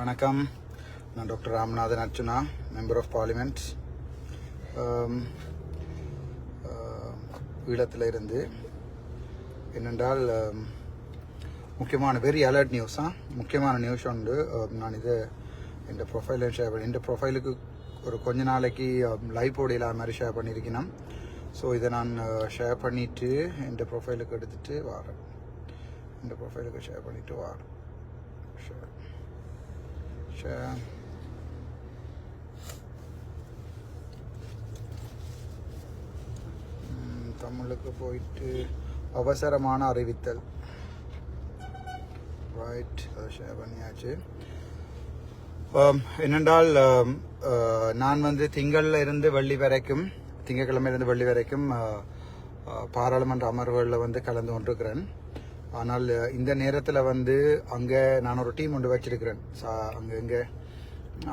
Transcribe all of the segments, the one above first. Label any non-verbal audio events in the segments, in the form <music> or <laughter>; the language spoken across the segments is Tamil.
வணக்கம். நான் doctor Ramanathan Archuna member of parliament ஈழத்தில் இருந்து. என்னென்றால் முக்கியமான வெரி அலர்ட் நியூஸ் தான் முக்கியமான நியூஸ் உண்டு. நான் இது என் ப்ரொஃபைலில் ஷேர் பண்ணி என் ப்ரொஃபைலுக்கு ஒரு கொஞ்ச நாளைக்கு லைவ் போட இல்லாத மாதிரி ஷேர் பண்ணியிருக்கணும். ஸோ இதை நான் ஷேர் பண்ணிவிட்டு என் ப்ரொஃபைலுக்கு எடுத்துகிட்டு வரேன். இந்த ப்ரொஃபைலுக்கு ஷேர் பண்ணிவிட்டு வரேன். Share Sure. தமிழுக்கு போயிட்டு அவசரமான அறிவித்தல். ரைட் அதை ஷேர் பண்ணியாச்சு. என்னென்றால் நான் வந்து திங்கள்ல இருந்து வெள்ளி வரைக்கும் திங்கக்கிழமையிலிருந்து இருந்து வெள்ளி வரைக்கும் பாராளுமன்ற அமர்வுகளில் வந்து கலந்து கொண்டிருக்கிறேன். ஆனால் இந்த நேரத்தில் வந்து அங்கே நான் ஒரு டீம் ஒன்று வச்சிருக்கிறேன். சா அங்கே இங்கே.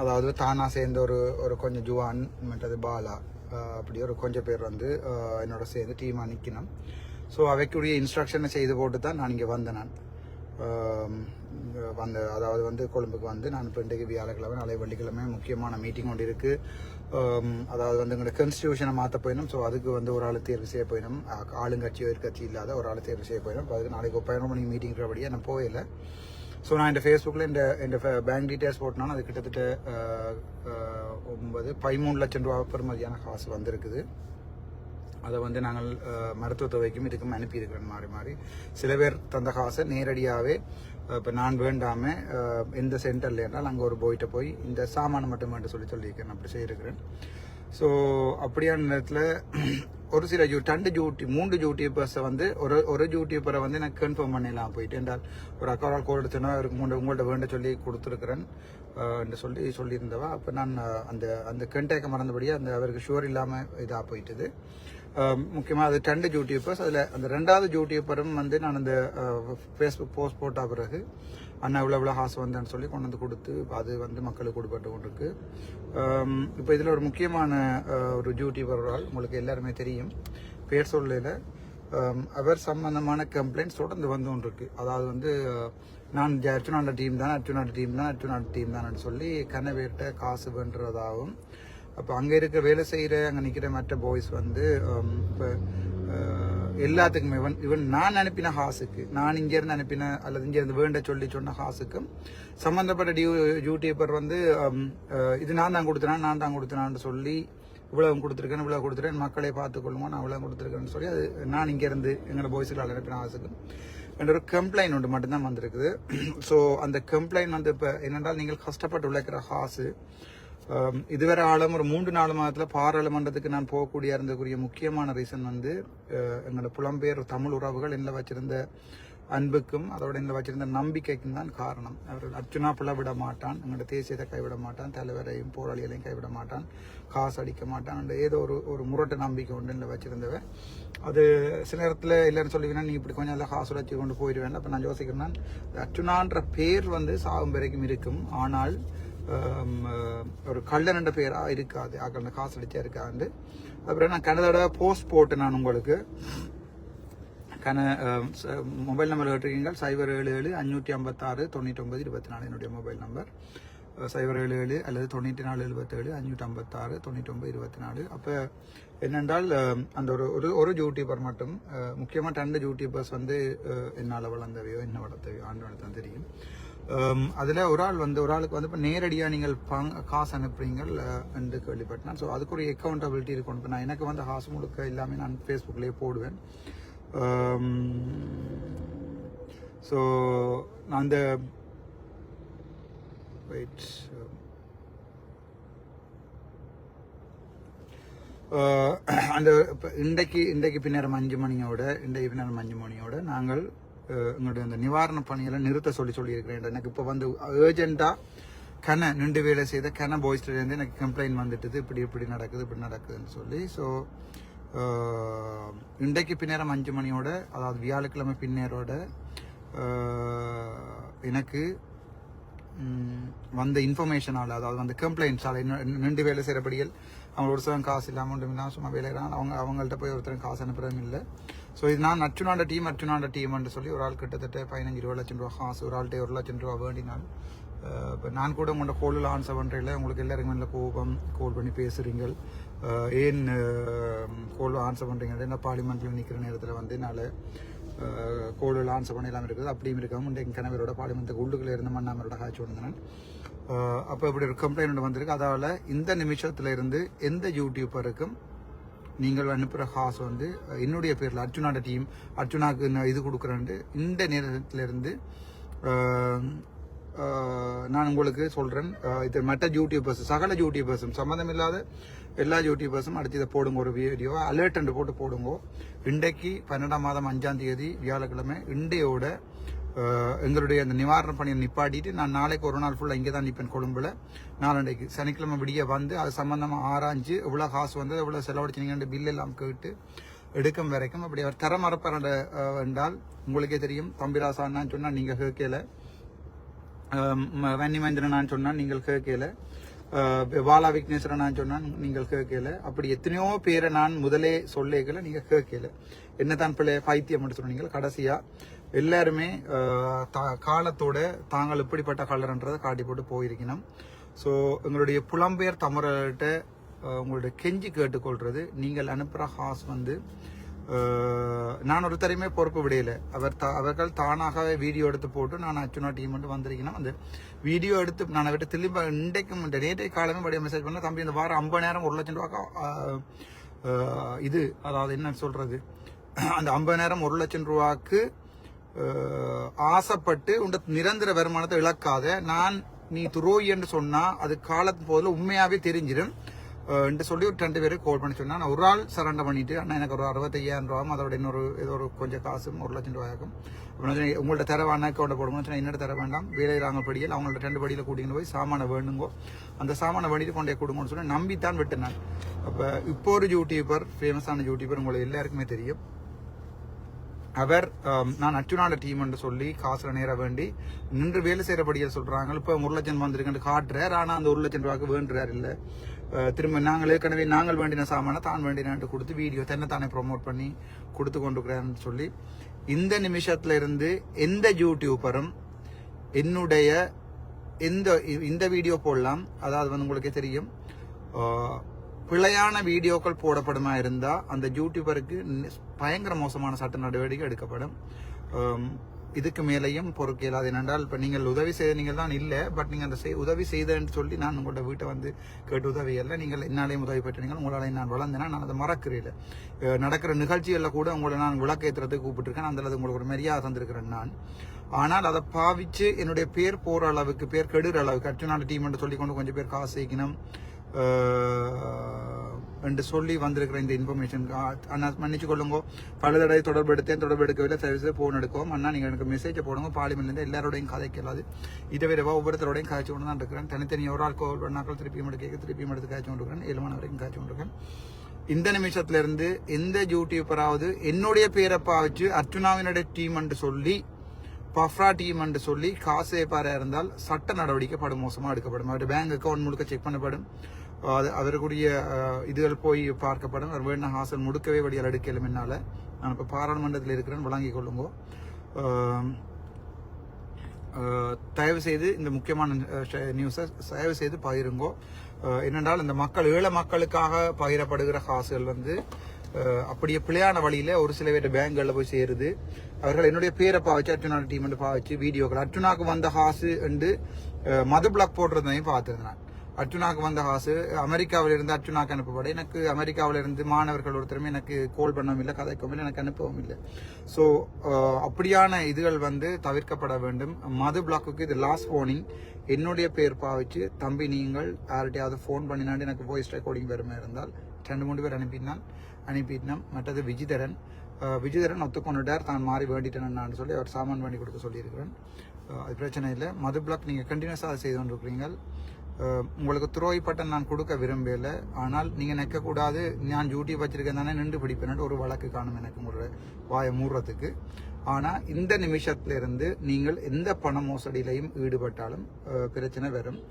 அதாவது தானாக சேர்ந்த ஒரு ஒரு கொஞ்சம் ஜுவான் மற்றது பாலா அப்படி ஒரு கொஞ்சம் பேர் வந்து என்னோட சேர்ந்து டீமாக நிற்கணும் ஸோ அவைக்குரிய இன்ஸ்ட்ரக்ஷனை செய்து போட்டு தான் நான் இங்கே வந்தேன் நான். வந்த அதாவது வந்து கொழும்புக்கு வந்து நான் இப்போ இன்றைக்கு வியாழக்கிழமை நாளை வெள்ளிக்கிழமை முக்கியமான மீட்டிங் ஒன்று இருக்குது அதாவது வந்து எங்களோட கன்ஸ்டியூஷனை மாற்ற போயிடும் ஸோ அதுக்கு வந்து ஒரு ஆள் தேர்வு செய்ய போயிடும் ஆளுங்கட்சி எதிர்கட்சி இல்லாத ஒரு ஆள் தேர்வு செய்ய போயிடும் அதுக்கு நாளைக்கு பதினொரு மணிக்கு மீட்டிங் இருக்கிறபடியே நான் போகல ஸோ நான் இந்த ஃபேஸ்புக்கில் இந்த இந்த பேங்க் டீட்டெயில்ஸ் போட்டனால அது கிட்டத்தட்ட ஒன்பது பதிமூணு லட்சம் ரூபா பெறுமதியான காசு வந்திருக்குது. அதை வந்து நாங்கள் மருத்துவ தொகைக்கும் இதுக்கும் அனுப்பியிருக்கிறோம் மாறி மாறி. சில பேர் தந்த காசை நேரடியாகவே இப்போ நான் வேண்டாம எந்த சென்டரில் இருந்தால் அங்கே ஒரு போயிட்ட போய் இந்த சாமான் மட்டும் வேண்டு சொல்லி சொல்லியிருக்கேன் அப்படி செய்திருக்கிறேன். ஸோ அப்படியான நேரத்தில் ஒரு சில ஜூ ரெண்டு ஜூட்டி மூன்று யூடியூபர்ஸை வந்து ஒரு ஒரு யூடியூபரை வந்து எனக்கு கன்ஃபார்ம் பண்ணிடலாம் போயிட்டு. என்றால் ஒரு அக்காவால் கோல் எடுத்தோன்னா அவருக்கு மூன்று உங்கள்கிட்ட வேண்ட சொல்லி கொடுத்துருக்குறேன் என்று சொல்லி சொல்லியிருந்தவா. அப்போ நான் அந்த அந்த கண்டேக்க மறந்தபடியே அந்த அவருக்கு ஷுவர் இல்லாமல் இதாக போயிட்டுது. முக்கியமாக அது ரெண்டு யூடியூபர்ஸ் அதில் அந்த ரெண்டாவது யூடியூபரும் வந்து நான் அந்த ஃபேஸ்புக் போஸ்ட் போட்ட பிறகு அண்ணா இவ்வளோ இவ்வளோ காசு வந்தேன்னு சொல்லி கொண்டு வந்து கொடுத்து அது வந்து மக்களுக்கு கொடுப்பட்டு கொண்டிருக்கு. இப்போ இதில் ஒரு முக்கியமான ஒரு யூடியூபர் ஒரு ஆள் உங்களுக்கு எல்லாருமே தெரியும். பேர் சொல்லல. அவர் சம்பந்தமான கம்ப்ளைண்ட்ஸ் தொடர்ந்து வந்து கொண்டிருக்கு. அதாவது வந்து நான் ஜ- அர்ச்சுனாண்ட டீம் தான் அர்ச்சுனாண்ட டீம் தான் அர்ச்சுனாண்ட டீம் தான் சொல்லி கனவேட்ட காசு பண்ணுறதாகவும் அப்போ அங்கே இருக்கிற வேலை செய்கிற அங்கே நிற்கிற மற்ற பாய்ஸ் வந்து இப்போ எல்லாத்துக்குமே இவன் இவன் நான் அனுப்பின ஹாஸுக்கு நான் இங்கேருந்து அனுப்பின அல்லது இங்கேருந்து வேண்ட சொல்லி சொன்ன ஹாஸுக்கும் சம்மந்தப்பட்ட டியூ யூடியூபர் வந்து இது நான் தான் கொடுத்தேன் நான் தான் கொடுத்துனான்னு சொல்லி இவ்வளவு கொடுத்துருக்கேன் இவ்வளவு கொடுத்துருக்கேன் மக்களை பார்த்துக்கொள்ளுமா நான் இவ்வளவு கொடுத்துருக்கேன்னு சொல்லி அது நான் இங்கேருந்து எங்களோட பாய்ஸுக்கு அனுப்பின ஹாஸுக்கு என்ற ஒரு கம்ப்ளைண்ட் ஒன்று மட்டும்தான் வந்திருக்குது. <clears throat> ஸோ அந்த கம்ப்ளைண்ட் வந்து இப்போ என்னென்றால் நீங்கள் கஷ்டப்பட்டு உழைக்கிற ஹாஸு Um, இதுவரை ஆளும் ஒரு மூன்று நாலு மாதத்தில் பாராளுமன்றத்துக்கு நான் போகக்கூடிய இருந்தக்கூடிய முக்கியமான ரீசன் வந்து uh, எங்களோட புலம்பெயர் தமிழ் உறவுகள் என்ன வச்சிருந்த அன்புக்கும் அதோட என்ன வச்சிருந்த நம்பிக்கைக்கும் தான் காரணம். அவர்கள் அர்ச்சுனா புல விட மாட்டான் எங்களோட தேசியத்தை கைவிட மாட்டான் தலைவரையும் போராளிகளையும் கைவிட மாட்டான் காசு அடிக்க மாட்டான் அந்த ஏதோ ஒரு ஒரு முரட்டு நம்பிக்கை ஒன்று இல்லை வச்சிருந்தவன். அது சில நேரத்தில் இல்லைன்னு சொல்லிங்கன்னா நீ இப்படி கொஞ்சம் எல்லாம் காசு வச்சு கொண்டு போயிடுவேன் அப்போ நான் யோசிக்கிறேன் அர்ச்சுனான்ற பேர் வந்து சாகும் வரைக்கும் இருக்கும். ஆனால் ஒரு கள்ளன் என்ற பேரா இருக்காது. ஆக்கள் காசு அடிச்சா இருக்காது. அப்புறம் நான் கனதோட போஸ்ட் போட்டேன் நான் உங்களுக்கு. கன மொபைல் நம்பர் கேட்டிருக்கீங்க. சைபர் ஏழு ஏழு அஞ்சூற்றி ஐம்பத்தாறு தொண்ணூற்றி ஒன்பது இருபத்தி நாலு என்னுடைய மொபைல் நம்பர் சைபர் ஏழு ஏழு அல்லது தொண்ணூற்றி நாலு எழுபத்தேழு அஞ்சூற்றி ஐம்பத்தாறு தொண்ணூற்றி ஒம்பது இருபத்தி நாலு. அப்போ என்னென்றால் அந்த ஒரு ஒரு ஒரு யூடியூபர் மட்டும் முக்கியமாக ரெண்டு யூடியூபர்ஸ் வந்து என்னால் வளர்ந்தவையோ என்ன வளர்த்தவையோ ஆண்டு வளர்த்தான் தெரியும். Um, அதில் ஒரு ஆள் வந்து ஒரு ஆளுக்கு வந்து இப்போ நேரடியாக நீங்கள் பங் காசு அனுப்புறீங்கள் என்று கேள்விப்பட்டேன். ஸோ அதுக்கு ஒரு அக்கௌண்டபிலிட்டி இருக்கணும் இப்போ நான் எனக்கு வந்து காசு முழுக்க எல்லாமே நான் ஃபேஸ்புக்லேயே போடுவேன். Um, ஸோ நான் அந்த வெயிட் uh, uh, அந்த இப்ப இன்றைக்கு இன்றைக்கு பின்னரம் அஞ்சு மணியோட இன்றைக்கு பின்னரம் அஞ்சு மணியோட நாங்கள் எங்களுடைய அந்த நிவாரண பணிகளை நிறுத்த சொல்லி சொல்லியிருக்கிறேன் எனக்கு இப்போ வந்து ஏர்ஜென்ட்டாக கன நின்று வேலை செய்த கன பாய்ஸ்லேருந்து எனக்கு கம்ப்ளைண்ட் வந்துட்டுது. இப்படி இப்படி நடக்குது இப்படி நடக்குதுன்னு சொல்லி. ஸோ இன்றைக்கு பின்னேரம் அஞ்சு மணியோட அதாவது வியாழக்கிழமை பின்னேரோட எனக்கு வந்த இன்ஃபர்மேஷனால் அதாவது வந்து கம்ப்ளைண்ட்ஸால் நின்று வேலை செய்கிறபடியில் அவங்க ஒரு சிலம் காசு இல்லாமல் ஒன்றும் இல்லாமல் சும்மா வேலை அவங்க அவங்கள்ட்ட போய் ஒருத்தரும் காசு அனுப்புகிறதும் இல்லை. ஸோ இது நான் அச்சுனாண்ட டீம் அச்சுனாண்ட டீம்னு சொல்லி ஒரு ஆள் கிட்டத்தட்ட பதினஞ்சு இருபது லட்சம் ரூபா காசு ஒரு ஆள்கிட்ட ஒரு லட்சம் ரூபா வேண்டினால் இப்போ நான் கூட உங்களோட கோலில் ஆன்சர் பண்ணுறதில்ல உங்களுக்கு எல்லாருக்கும் நல்ல கோபம் கோல் பண்ணி பேசுகிறீங்க ஏன் கோல் ஆன்சர் பண்ணுறீங்க என்ன பார்லிமெண்ட்டில் நிற்கிற நேரத்தில் வந்து என்னால் கோலில் ஆன்சர் பண்ண இல்லாமல் இருக்குது. அப்படியும் இருக்காமல் இன்றைக்கு கணவரோட பார்லிமெண்ட்டுக்கு உள்ளுக்குள்ளே இருந்த மண்ணாமரோட காய்ச்சி வந்தேன் அப்போ இப்படி ஒரு கம்ப்ளைண்ட் வந்திருக்கு. அதால் இந்த நிமிஷத்துல இருந்து எந்த யூடியூபருக்கும் நீங்கள் அனுப்புகிற காசு வந்து என்னுடைய பேரில் அர்ஜுனாட டீம் அர்ஜுனாக்கு நான் இது கொடுக்குறேன்ட்டு இந்த நேரத்திலிருந்து நான் உங்களுக்கு சொல்கிறேன் இது மற்ற யூடியூபர்ஸ் சகல யூடியூபர்ஸும் சம்மந்தம் இல்லாத எல்லா யூடியூபர்ஸும் அடுத்து இதை போடுங்க ஒரு வீடியோ அலர்ட் போட்டு போடுங்க. இன்றைக்கு பன்னெண்டாம் மாதம் அஞ்சாம் தேதி வியாழக்கிழமை இண்டையோட எங்களுடைய அந்த நிவாரண பணியை நிப்பாட்டிட்டு நான் நாளைக்கு ஒரு நாள் ஃபுல்லாக இங்கே தான் நிற்பேன் கொழும்புல. நாளண்டைக்கு சனிக்கிழமை விடிய வந்து அது சம்மந்தமாக ஆராய்ஞ்சு எவ்வளோ காசு வந்து எவ்வளோ செலவழிச்சினீங்கன்ற பில் எல்லாம் கேட்டு எடுக்கும் வரைக்கும் அப்படி அவர் தர மறப்பார் என்றால் உங்களுக்கே தெரியும். தம்பிராசா சொன்னால் நீங்கள் கேட்கல. வன்னிமேந்திரனான்னு நான் சொன்னால் நீங்கள் கேட்கல. பாலா விக்னேஸ்வரன் நான் சொன்னால் நீங்கள் கேட்கல. அப்படி எத்தனையோ பேரை நான் முதலே சொல்லேக்கல நீங்கள் கேட்கல. என்னதான் பிள்ளை பைத்தியம் மட்டும் சொன்னீங்க எல்லாருமே தா- காலத்தோட தாங்கள் எப்படிப்பட்ட கலர்ன்றதை காட்டி போட்டு போயிருக்கணும். ஸோ எங்களுடைய புலம்பெயர் தமிழர்கிட்ட உங்களுடைய கெஞ்சி கேட்டுக்கொள்கிறது நீங்கள் அனுப்புகிற ஹாஸ் வந்து நான் ஒருத்தரையுமே பொறுப்பு விடையில. அவர் தா- அவர்கள் தானாகவே வீடியோ எடுத்து போட்டு நான் அச்சுனா டீம் மட்டும் வந்திருக்கேன்னா அந்த வீடியோ எடுத்து நான் விட்டு திரும்ப இன்றைக்கும் இந்த நேற்றைய காலமே படிய மெசேஜ் பண்ண தம்பி இந்த வாரம் ஐம்பது நேரம் ஒரு லட்சம் ரூபாய்க்கு இது அதாவது என்ன சொல்கிறது அந்த ஐம்பது நேரம் ஒரு லட்சம் ரூபாய்க்கு ஆசைப்பட்டு உண்ட நிரந்தர வருமானத்தை இழக்காத நான் நீ துரோகி என்று சொன்னா அது காலத்து போதில் உண்மையாவே தெரிஞ்சிடும். என்று சொல்லி ஒரு ரெண்டு பேரும் கால் பண்ணி சொன்னா. நான் ஒரு ஆள் சரண்டர் பண்ணிட்டு அண்ணா எனக்கு ஒரு அறுபத்தையாயிரம் ரூபாயும் அதோட இன்னொரு ஏதோ ஒரு கொஞ்சம் காசும் ஒரு லட்சம் ரூபாயாகும் அப்ப உங்கள்ட்ட தர வேணா அக்கௌண்ட்டை போடுங்க சொன்னா என்னோட தர வேண்டாம். வேலை ராங்க படியில். அவங்கள்ட்ட ரெண்டு படியில் கூட்டிகிட்டு போய் சாமானை வேணுங்கோ. அந்த சாமானை வேண்டிட்டு கொண்டே கொடுங்கன்னு சொல்லி நம்பித்தான் விட்டேன் அப்போ இப்போ ஒரு யூடியூபர் ஃபேமஸான யூடியூபர் உங்களுக்கு எல்லாருக்குமே தெரியும். அவர் நான் அர்ச்சுனாட டீம் என்று சொல்லி காசுல நேர வேண்டி நின்று வேலை செய்யறபடியா சொல்றாங்க. இப்ப ஒரு லட்சம் வந்திருக்குன்னு காட்டுறார். ஆனா அந்த ஒரு லட்சம் ரூபாய்க்கு வேண்டுறார் இல்ல. திரும்ப நாங்கள் ஏற்கனவே நாங்கள் வேண்டின சாமான தான் வேண்டினான்ட்டு கொடுத்து வீடியோ தானே ப்ரோமோட் பண்ணி கொடுத்து கொண்டிருக்கிறான்னு சொல்லி இந்த நிமிஷத்துல இருந்து எந்த யூடியூபரும் என்னுடைய இந்த இந்த வீடியோ போடலாம். அதாவது வந்து உங்களுக்கே தெரியும். பிழையான வீடியோக்கள் போடப்படுமா இருந்தா அந்த யூடியூபருக்கு பயங்கர மோசமான சட்ட நடவடிக்கை எடுக்கப்படும். இதுக்கு மேலேயும் பொறுக்க இயலாது என்னென்றால் இப்போ நீங்கள் உதவி செய்த நீங்கள் தான் இல்லை பட் நீங்கள் அந்த செய் உதவி செய்தேன்னு சொல்லி நான் உங்களோட வீட்டை வந்து கேட்டு உதவி இல்லை நீங்கள் என்னாலேயும் உதவி பெற்றீங்க உங்களால் நான் வளர்ந்தேன்னா நான் அதை மறக்கிறேன். நடக்கிற நிகழ்ச்சிகளில் கூட உங்களை நான் விளக்கேற்றுறதுக்கு கூப்பிட்டுருக்கேன். அந்த உங்களுக்கு ஒரு மரியாதை தந்திருக்கிறேன் நான். ஆனால் அதை பாவிச்சு என்னுடைய பேர் போகிற அளவுக்கு பேர் கெடுற அளவுக்கு அர்ச்சுனால டீம் என்று சொல்லி கொண்டு கொஞ்சம் பேர் காசு சேர்க்கணும் என்று சொல்லி வந்திருக்கிற இந்த இன்ஃபர்மேஷன் அண்ணா மன்னிச்சு கொள்ளுங்க. பல தடவை தொடர்பு எடுத்தேன் தொடர்பு எடுக்கவில்லை. சர்வீஸில் போன் எடுக்கவும். அண்ணா நீங்கள் எனக்கு மெசேஜை போடுங்க. பார்லிமெண்ட்லேருந்து எல்லாரோடையும் கதைக்கலாது. இதை விரைவாக ஒவ்வொருத்தரோடையும் காய்ச்சி கொண்டு தான் இருக்கிறேன். தனித்தனி ஒரு ஆள் கோல் பண்ணாக்கள் திருப்பியும் எடுக்க திருப்பியும் எடுத்து காய்ச்சி கொண்டிருக்கிறேன் ஏழு மணி வரைக்கும் காய்ச்சி கொண்டிருக்கேன் இந்த நிமிஷத்துலேருந்து எந்த யூடியூபராவது என்னுடைய பேரை பாவிச்சு அர்ச்சுனாவினுடைய டீம் என்று சொல்லி பஃப்ரா டீம் என்று சொல்லி காசு ஏற்பாரா இருந்தால் சட்ட நடவடிக்கை படும் மோசமாக எடுக்கப்படும். அவருடைய பேங்க் அக்கௌண்ட் முழுக்க செக் பண்ணப்படும். அது அவருக்குரிய இதுகள் போய் பார்க்கப்படும். அவர் வேணா ஹாசல் முடுக்கவே வடியால் எடுக்கலும் என்னால். நான் இப்போ பாராளுமன்றத்தில் இருக்கிறேன் வழங்கிக் கொள்ளுங்கோ. தயவு செய்து இந்த முக்கியமான நியூஸை தயவு செய்து பகிருங்கோ. என்னென்றால் இந்த மக்கள் ஏழை மக்களுக்காக பகிரப்படுகிற காசுகள் வந்து அப்படியே பிழையான வழியில் ஒரு சில பேர் பேங்க்களில் போய் சேருது. அவர்கள் என்னுடைய பேரை பாவச்சு அர்ச்சுனா டீம் பாவச்சு வீடியோக்கள் அர்ச்சுனாக்கு வந்த ஹாசு என்று மது பிளாக் போடுறதையும் பார்த்துருந்தேன் அர்ஜுனாக்கு வந்த காசு அமெரிக்காவில் இருந்து அர்ஜுனாக்கு அனுப்பப்படும். எனக்கு அமெரிக்காவில் இருந்து மாணவர்கள் ஒருத்தருமே எனக்கு கோல் பண்ணவும் இல்லை கதைக்கவும் இல்லை எனக்கு அனுப்பவும் இல்லை. ஸோ அப்படியான இதுகள் வந்து தவிர்க்கப்பட வேண்டும். மது பிளாக்குக்கு இது லாஸ்ட் ஃபோனிங் என்னுடைய பேர் பாவிச்சு தம்பி நீங்கள் யார்கிட்டயாவது ஃபோன் பண்ணினாண்டு எனக்கு வாய்ஸ் ரெக்கார்டிங் பெருமை இருந்தால் ரெண்டு மூணு பேர் அனுப்பினான் அனுப்பிட்டோம் மற்றது விஜிதரன். அஹ், விஜிதரன் ஒத்துக்கொண்டுட்டார். தான் மாறி வேண்டிட்டேன் சொல்லி அவர் சாமான் வேண்டி கொடுக்க சொல்லியிருக்கிறேன். அது பிரச்சனை இல்லை. மது பிளாக் நீங்கள் கண்டினியூஸாக அதை செய்து கொண்டிருக்கிறீங்க உங்களுக்கு துரோகி பட்டம் நான் கொடுக்க விரும்பல. ஆனால் நீங்க நிற்கக்கூடாது. நான் டியூட்டி வச்சிருக்கேன் தானே நின்று பிடிப்பேன் ஒரு வழக்கு காணும் எனக்கு ஒரு வாயை மூடுறதுக்கு. ஆனால் இந்த நிமிஷத்துல இருந்து நீங்கள் எந்த பண மோசடியிலையும் ஈடுபட்டாலும் பிரச்சனை வரும்.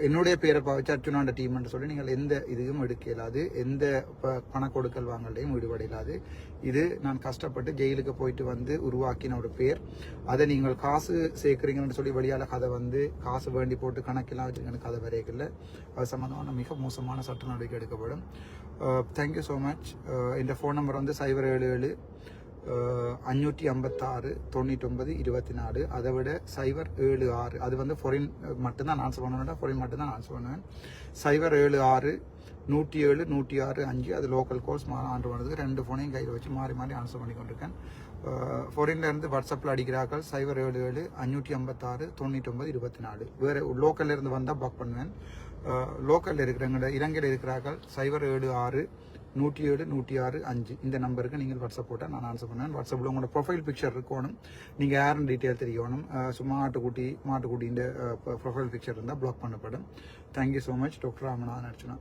என்னுடைய பேரை பாவிச்சு அர்ஜுனாண்ட டீம்ன்ற சொல்லி நீங்கள் எந்த இதுவும் எடுக்க இயலாது எந்த ப- பண கொடுக்கல் வாங்கலையும் ஈடுபட இயலாது இது நான் கஷ்டப்பட்டு ஜெயிலுக்கு போயிட்டு வந்து உருவாக்கின ஒரு பேர். அதை நீங்கள் காசு சேர்க்குறீங்கன்னு சொல்லி வழியால் கதை வந்து காசு வேண்டி போட்டு கணக்கெல்லாம் வச்சுருக்கேன் கதை வரையக்கில்ல அது சம்மந்தமான மிக மோசமான சட்ட நடவடிக்கை எடுக்கப்படும். தேங்க்யூ ஸோ மச் இந்த ஃபோன் நம்பர் வந்து சைபர் ஏழு ஏழு அஞ்சூற்றி ஐம்பத்தாறு தொண்ணூற்றொம்பது இருபத்தி நாலு அதை விட சைபர் ஏழு ஆறு அது வந்து ஃபொரின் மட்டும்தான் ஆன்சர் பண்ணுவேன் ஃபொரின் மட்டும்தான் ஆன்சர் பண்ணுவேன் சைபர் ஏழு ஆறு நூற்றி ஏழு நூற்றி ஆறு அஞ்சு அது லோக்கல் கோர்ஸ் ஆண்டு பண்ணுறது ரெண்டு ஃபோனையும் கையில் வச்சு மாறி மாறி ஆன்சர் பண்ணி கொண்டிருக்கேன் ஃபொரின்லேருந்து வாட்ஸ்அப்பில் அடிக்கிறார்கள் சைபர் ஏழு ஏழு அஞ்சூற்றி ஐம்பத்தாறு தொண்ணூற்றொம்பது இருபத்தி நாலு வேறு லோக்கல்லேருந்து வந்தால் பாக் பண்ணுவேன் லோக்கலில் இருக்கிறவங்க இலங்கையில் இருக்கிறார்கள் சைபர் ஏழு ஆறு நூற்றி ஏழு நூற்றி ஆறு அஞ்சு. இந்த நம்பருக்கு நீங்கள் வாட்ஸ்அப் போட்டால் நான் ஆன்சர் பண்ணுவேன். வாட்ஸ்அப்பில் உங்களோட ப்ரொஃபைல் பிக்சர் இருக்கணும். நீங்கள் யாருன்னு டீட்டெயில் தெரியணும். சும்மா மாட்டுக்குட்டி மாட்டுக்குட்டின்ற ப்ரொஃபைல் பிக்சர் இருந்தால் பிளாக் பண்ணப்படும். Thank you so much doctor Ramanathan Archana.